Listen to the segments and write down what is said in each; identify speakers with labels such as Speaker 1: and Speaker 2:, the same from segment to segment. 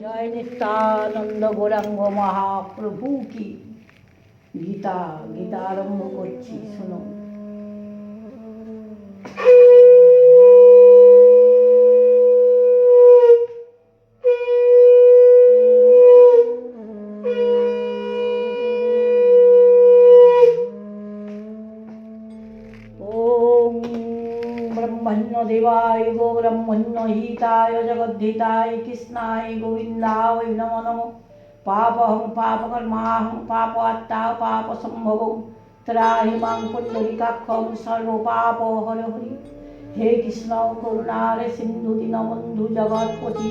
Speaker 1: জয় নিত্যানন্দ গৌরাঙ্গ মহাপ্রভু কি? গীতা গীতা আরম্ভ করছি শুনুন। ब्रह्मण्यदेवाय गो ब्रह्मण्यहिताय जगद्धिताय कृष्णाय गोविन्दाय नमो नमो पापहं पापकर्माहं पापात्ता पापसम्भवौ त्राहि मां पुण्डरीकाक्षं सर्वपापो हर হরি হে কৃষ্ণ করুণার সিন্ধু দীনবন্ধু জগৎপতি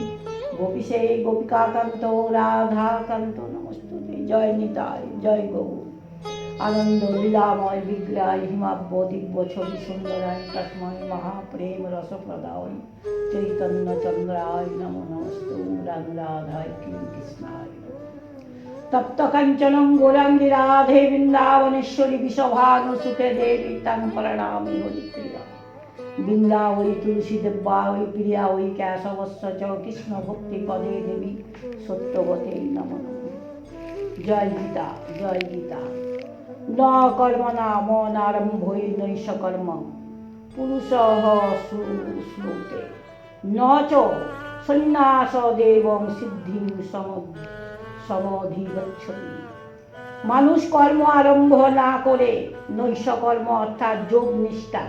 Speaker 1: গোপীশে গোপিকাকান্ত রাধাকান্ত নমস্তুতে জয় নিতাই জয় গৌর আনন্দ, লীলাময় বিগ্রায় হিমাব্য দিব্য ছবি সুন্দরায় তস্ময় মহাপ্রেম, রসপ্রদায়, চৈতন্য চন্দ্রায়, নম নমস্ত রাধায় কৃষ্ণায়। তপ্ত কাঞ্চনং গৌরাঙ্গী রাধে বৃন্দাবনেশ্বরী বিষভানুসুতে দেবী তাং প্রণামি হরিপ্রিয়া বৃন্দাবই তুলসী দেব্যাই প্রিয়া ওই কেশবস্য চ কৃষ্ণ ভক্তি পদে দেবী সত্যবতে নম। জয় গীতা জয় গীতা। ন কর্মণা মনারম্ভই নৈষ কর্ম। পুরুষ শ্রুতে ন চ সন্ন্যাস দেবং সিদ্ধি সমধিগচ্ছতি। মানুষ কর্ম আরম্ভ না করে নৈশ কর্ম অর্থাৎ যোগ নিষ্ঠা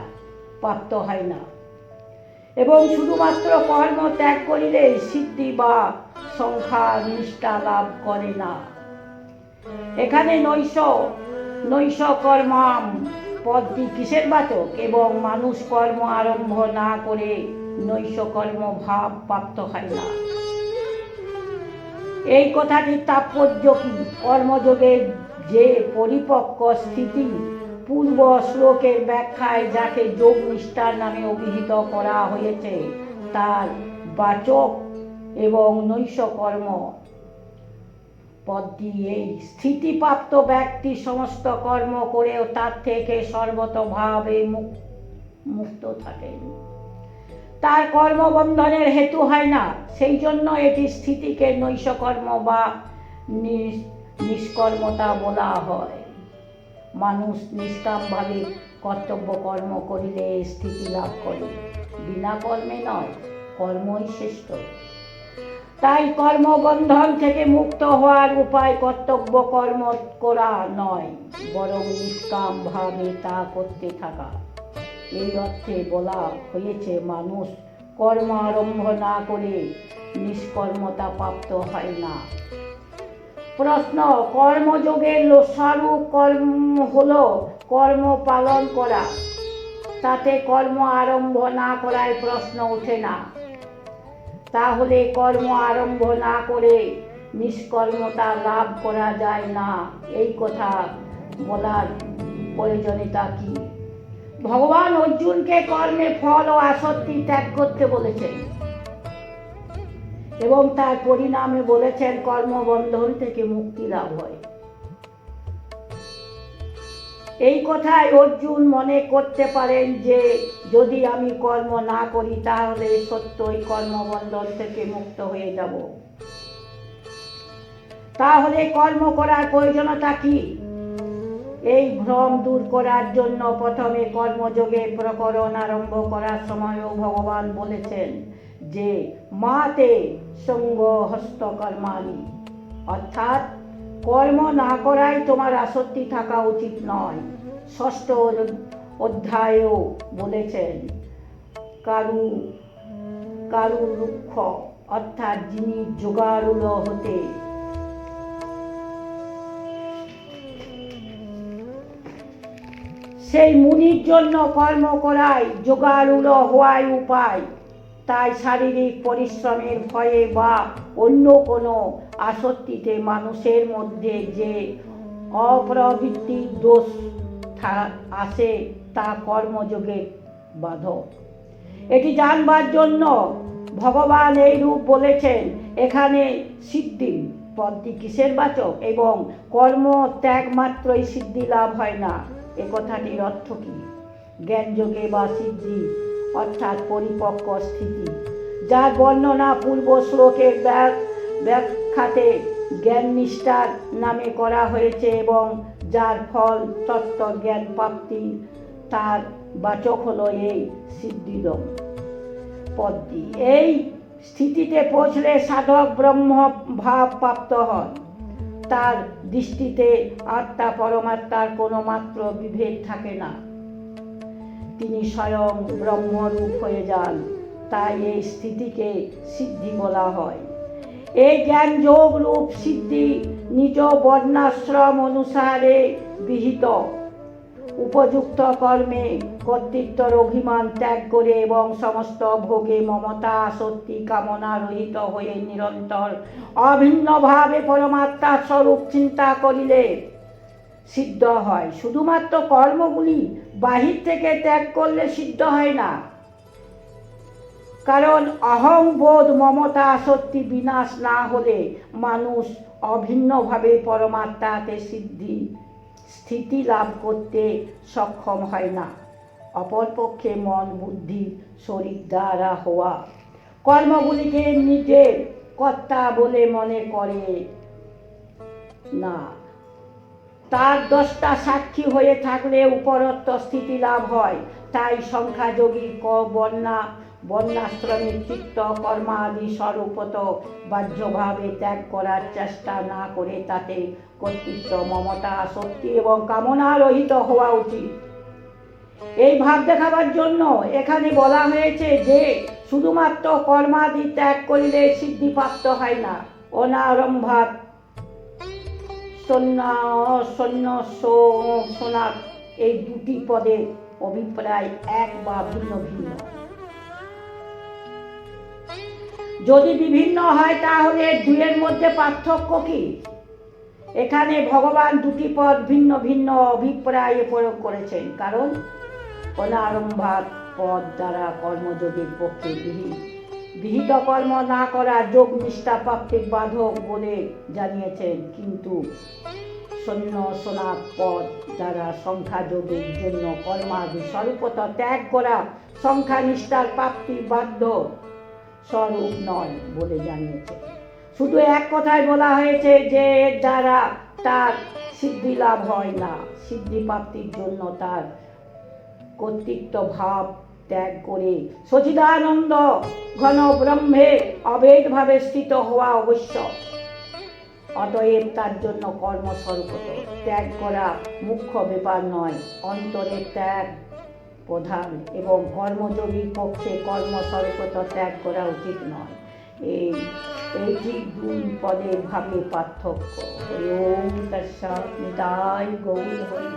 Speaker 1: প্রাপ্ত হয় না। এবং শুধুমাত্র কর্ম ত্যাগ করিলে সিদ্ধি বা সংখ্যা নিষ্ঠা লাভ করে না। এখানে নৈশ নৈশ কর্মাম পদটি কিসের বাচক এবং মানুষ কর্ম আরম্ভ না করে নৈশ কর্ম ভাব প্রাপ্ত হয় না? এই কথাটির তাৎপর্য কি? কর্মযোগের যে পরিপক্ক স্থিতি পূর্ব শ্লোকের ব্যাখ্যায় যাকে যোগ নিষ্ঠার নামে অভিহিত করা হয়েছে, তার বাচক এবং নৈশ কর্ম পদটি এই স্থিতিপ্রাপ্ত ব্যক্তি সমস্ত কর্ম করেও তার থেকে সর্বতভাবে মুক্ত থাকেন। তার কর্মবন্ধনের হেতু হয় না, সেই জন্য এটি স্থিতিকে নৈশকর্ম বা নিষ্কর্মতা বলা হয়। মানুষ নিষ্কামভাবে কর্তব্য কর্ম করিলে স্থিতি লাভ করে। বিনা কর্মে নয়, কর্মই শ্রেষ্ঠ। তাই কর্মবন্ধন থেকে মুক্ত হওয়ার উপায় কর্তব্য কর্ম করা নয়, বরং নিষ্কাম ভাবে তা করতে থাকা। এই অর্থে বলা হয়েছে, মানুষ কর্ম আরম্ভ না করে নিষ্কর্মতা প্রাপ্ত হয় না। প্রশ্ন, কর্মযোগের স্বরূপ কর্ম হলো কর্ম পালন করা। তাতে কর্ম আরম্ভ না করায় প্রশ্ন ওঠে না। তাহলে কর্ম আরম্ভ না করে নিষ্কর্মতা লাভ করা যায় না। এই কথা বলার প্রয়োজনীয়তা কি? ভগবান অর্জুনকে কর্মে ফল ও আসক্তি ত্যাগ করতে বলেছেন। এবং তার পরিণামে বলেছেন, কর্মবন্ধন থেকে মুক্তি লাভ হয়। এই কথায় অর্জুন মনে করতে পারেন যে, যদি আমি কর্ম না করি, তাহলে সত্যই কর্মবন্ধন থেকে মুক্ত হয়ে যাব। তাহলে কর্ম করার প্রয়োজনতা কি? এই ভ্রম দূর করার জন্য প্রথমে কর্মযোগে প্রকরণ আরম্ভ করার সময়ও ভগবান বলেছেন যে, মাতে সঙ্গ হস্তকর্মানি অর্থাৎ কর্ম না করাই তোমার আসক্তি থাকা উচিত নয়। ষষ্ঠ অধ্যায়েও বলেছেন, কারু কারু রুক্ষ অর্থাৎ যিনি যোগারুল হতে। সেই মুনির জন্য কর্ম করাই যোগারুল হওয়াই উপায়। তাই শারীরিক পরিশ্রমের ভয়ে বা অন্য কোনো আসক্তিতে মানুষের মধ্যে যে অপ্রবৃত্তির দোষ আসে তা কর্মযোগের বাধক। এটি জানবার জন্য ভগবান এই রূপ বলেছেন, এখানে সিদ্ধি পদটি কিসের বাচক এবং কর্ম ত্যাগ মাত্রই সিদ্ধি লাভ হয় না। এ কথাটির অর্থ কী? জ্ঞানযোগে বা সিদ্ধি, অর্থাৎ পরিপক্ক স্থিতি, যার বর্ণনা পূর্ব শ্লোকের ব্যাখ্যাতে জ্ঞান নিষ্ঠার নামে করা হয়েছে এবং যার ফল তত্ত্ব জ্ঞান প্রাপ্তি, তার বাচক হলো এই সিদ্ধিদম। পদ্মী এই স্থিতিতে পৌঁছলে সাধক ব্রহ্ম ভাব প্রাপ্ত হন। তার দৃষ্টিতে আত্মা পরমাত্মার কোনো মাত্র বিভেদ থাকে না। তিনি স্বয়ং ব্রহ্মরূপ হয়ে যান। তাই এই স্থিতিকে সিদ্ধি বলা হয়। এই জ্ঞান যোগ রূপ সিদ্ধি নিজ বর্ণাশ্রম অনুসারে বিহিত। উপযুক্ত কর্মে কর্তৃত্বর অভিমান ত্যাগ করে এবং সমস্ত ভোগে মমতা আসক্তি কামনা রহিত হয়ে নিরন্তর অভিন্নভাবে পরমাত্মা স্বরূপ চিন্তা করিলে সিদ্ধ হয়। শুধুমাত্র কর্মগুলি বাহির থেকে ত্যাগ করলে সিদ্ধ হয় না। কারণ অহংবোধ মমতা আসক্তি বিনাশ না হলে মানুষ অভিন্নভাবে পরমাত্মাতে সিদ্ধি, স্থিতি লাভ করতে সক্ষম হয় না। অপরপক্ষে মন, বুদ্ধি, শরীর দ্বারা হওয়া। কর্মগুলিকে নিজের কর্তা বলে মনে করে না। তার দশটা সাক্ষী হয়ে থাকলে উপরত্ব স্থিতি লাভ হয়। তাই সংখ্যাযোগী ক বন্যা বন্যাশ্রমের চিত্ত কর্মাদি স্বরূপত বাহ্যভাবে ত্যাগ করার চেষ্টা না করে তাতে কর্তৃত্ব, মমতা, শক্তি এবং কামনা রহিত হওয়া উচিত। এই ভাব দেখাবার জন্য এখানে বলা হয়েছে যে, শুধুমাত্র কর্মাদি ত্যাগ করিলে সিদ্ধিপ্রাপ্ত হয় না অনারম্ভাত সন্না সৈন্য সোনার এই দুটি পদের অভিপ্রায় এক বা ভিন্ন ভিন্ন। যদি বিভিন্ন হয় তাহলে দুয়ের মধ্যে পার্থক্য কি? এখানে ভগবান দুটি পদ ভিন্ন ভিন্ন অভিপ্রায়ে প্রয়োগ করেছেন। কারণ অনারম্ভাত পদ দ্বারা কর্মযোগের পক্ষে বিহিত। বিহিত কর্ম না করা যোগ নিষ্ঠা প্রাপ্তির বাধক বলে জানিয়েছেন। কিন্তু সৈন্য সোনার পদ দ্বারা সংখ্যা যোগের জন্য কর্মাদি স্বরূপত ত্যাগ করা সংখ্যা নিষ্ঠার প্রাপ্তির বাধ্য। স্বরূপ নয় বলে জানিয়েছে। শুধু এক কথায় বলা হয়েছে যে এর দ্বারা তার সিদ্ধি লাভ হয় না, সিদ্ধি প্রাপ্তির জন্য তার কর্তৃত্ব ভাব ত্যাগ করে সচিদানন্দ ঘন ব্রহ্মে অভেদভাবে স্থিত হওয়া অবশ্য। অতএব তার জন্য কর্মস্বরূপত ত্যাগ করা মুখ্য ব্যাপার নয় অন্তরের ত্যাগ প্রধান এবং কর্মযোগীর পক্ষে কর্মস্বরূপত ত্যাগ করা উচিত নয়। এই এইটি দুই পদের ভাবে পার্থক্য। ওম নিতাই গৌর হরি